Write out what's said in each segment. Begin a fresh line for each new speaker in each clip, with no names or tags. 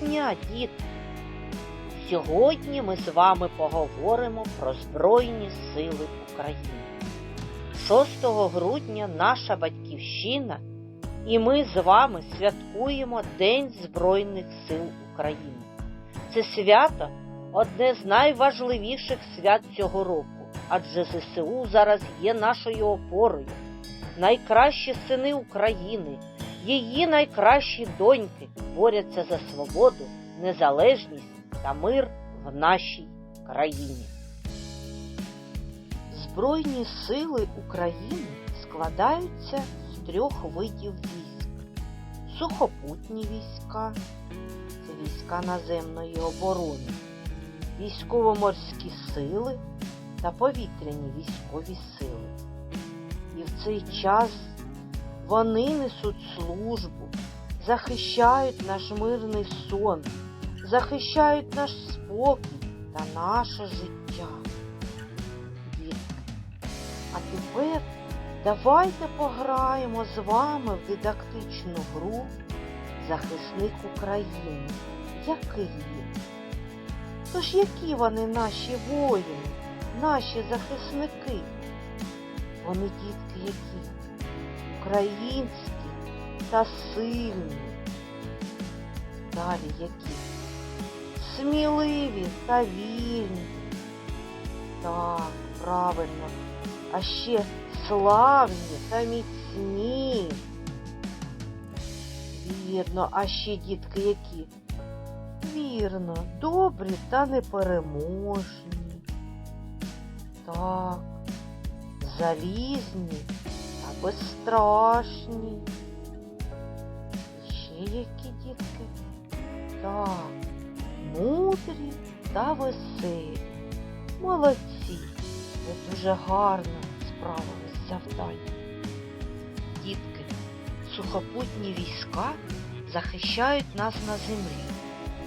дня, діти! Сьогодні ми з вами поговоримо про Збройні Сили України. 6 грудня наша батьківщина і ми з вами святкуємо День Збройних сил України. Це свято одне з найважливіших свят цього року, адже ЗСУ зараз є нашою опорою. Найкращі сини України, її найкращі доньки борються за свободу, незалежність та мир в нашій країні. Збройні сили України складаються з трьох видів військ: сухопутні війська, це війська наземної оборони, військово-морські сили та повітряні військові сили. І в цей час вони несуть службу, захищають наш мирний сон, захищають наш спокій та наше життя. Дітки, а тепер давайте пограємо з вами в дидактичну гру Захисник України. Який він? Тож які вони наші воїни, наші захисники? Вони дітки які? Українські та сильні. Далі які? Сміливі та вільні. Так, правильно. А ще славні та міцні. Вірно, а ще дітки які? Вірно, добрі та непереможні. Так, залізні безстрашні. Ще які дітки? Так, мудрі та веселі. Молодці, ви дуже гарно справились з завданням. Дітки, сухопутні війська захищають нас на землі.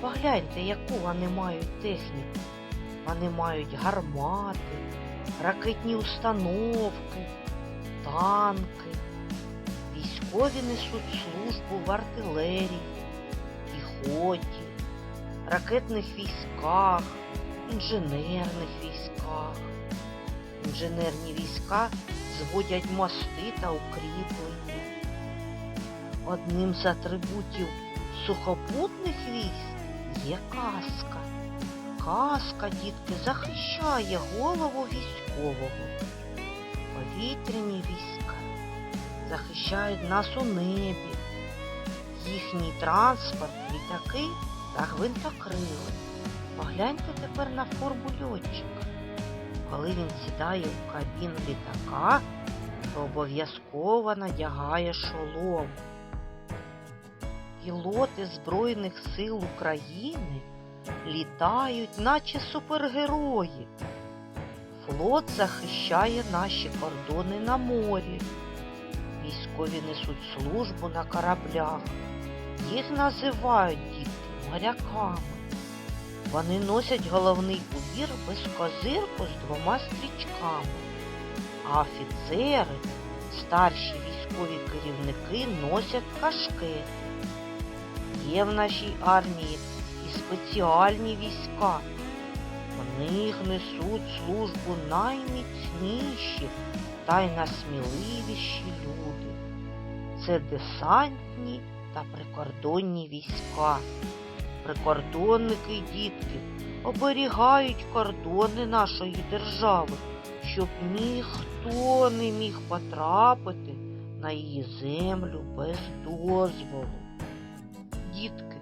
Погляньте, яку вони мають техніку. Вони мають гармати, ракетні установки, танки. Військові несуть службу в артилерії, піхоті, ракетних військах, інженерних військах. Інженерні війська зводять мости та укріплення. Одним з атрибутів сухопутних військ є каска. Каска, дітки, захищає голову військового. Повітряні війська захищають нас у небі. Їхній транспорт, літаки та гвинтокрили. Погляньте тепер на форму льотчика. Коли він сідає в кабіну літака, то обов'язково надягає шолом. Пілоти Збройних сил України літають, наче супергерої. Флот захищає наші кордони на морі. Військові несуть службу на кораблях. Їх називають діти моряками. Вони носять головний убір без козирку з двома стрічками. А офіцери, старші військові керівники носять кашкети. Є в нашій армії і спеціальні війська. В них несуть службу найміцніші та й насміливіші люди. Це десантні та прикордонні війська. Прикордонники дітки оберігають кордони нашої держави, щоб ніхто не міг потрапити на її землю без дозволу. Дітки,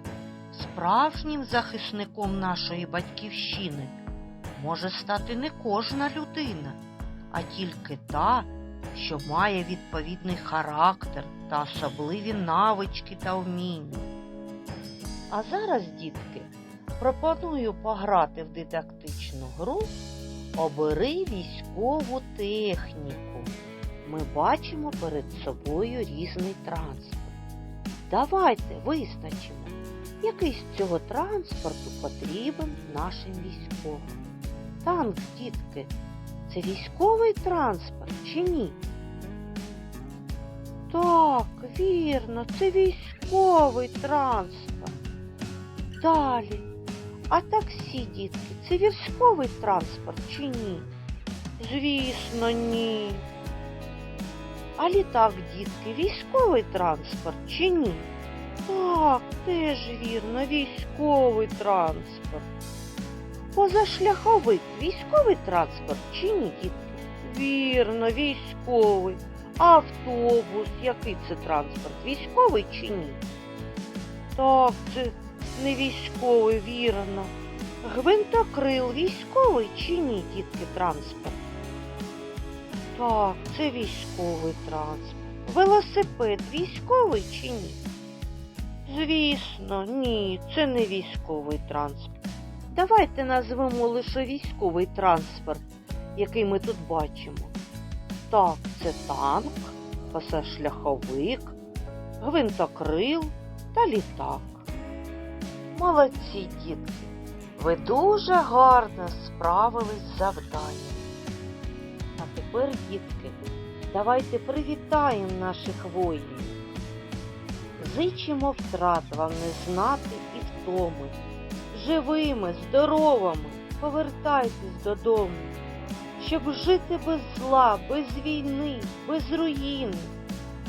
справжнім захисником нашої батьківщини може стати не кожна людина, а тільки та, що має відповідний характер та особливі навички та вміння. А зараз, дітки, пропоную пограти в дидактичну гру Обери військову техніку. Ми бачимо перед собою різний транспорт. Давайте визначимо, який з цього транспорту потрібен нашим військовим. Танк, дітки, це військовий транспорт чи ні? Так, вірно, це військовий транспорт. Далі. А таксі, дітки, це військовий транспорт чи ні? Звісно, ні. А літак, дітки, військовий транспорт чи ні? Так, теж вірно, військовий транспорт. Позашляховик військовий транспорт чи ні, дітки? Вірно, військовий. Автобус, який це транспорт? Військовий чи ні? Так, це не військовий, вірно. Гвинтокрил військовий чи ні, дітки, транспорт? Так, це військовий транспорт. Велосипед військовий чи ні? Звісно, ні, це не військовий транспорт. Давайте назвемо лише військовий транспорт, який ми тут бачимо. Так, це танк, пасажляховик, гвинтокрил та літак. Молодці, дітки! Ви дуже гарно справились з завданням. А тепер, дітки, давайте привітаємо наших воїнів. Зичимо втрат вам не знати і втоми. Живими, здоровими, повертайтесь додому, щоб жити без зла, без війни, без руїни.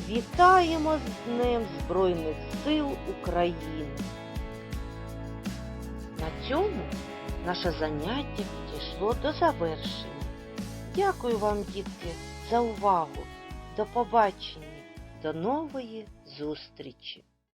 Вітаємо з Днем Збройних сил України. На цьому наше заняття підійшло до завершення. Дякую вам, дітки, за увагу. До побачення, до нової зустрічі!